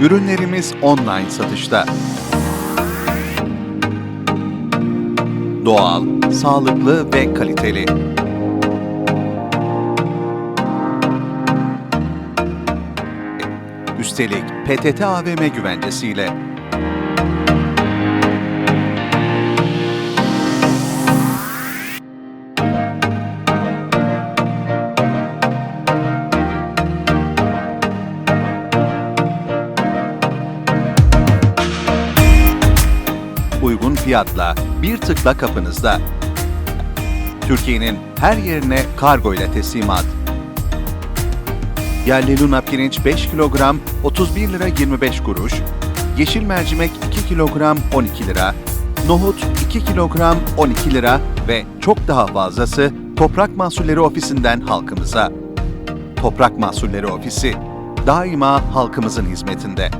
Ürünlerimiz online satışta. Doğal, sağlıklı ve kaliteli. Üstelik PTT AVM güvencesiyle. Fiyatla bir tıkla kapınızda. Türkiye'nin her yerine kargo ile teslimat. Yerli luna pirinç 5 kilogram 31 lira 25 kuruş, yeşil mercimek 2 kilogram 12 lira, nohut 2 kilogram 12 lira ve çok daha fazlası Toprak Mahsulleri Ofisi'nden halkımıza. Toprak Mahsulleri Ofisi daima halkımızın hizmetinde.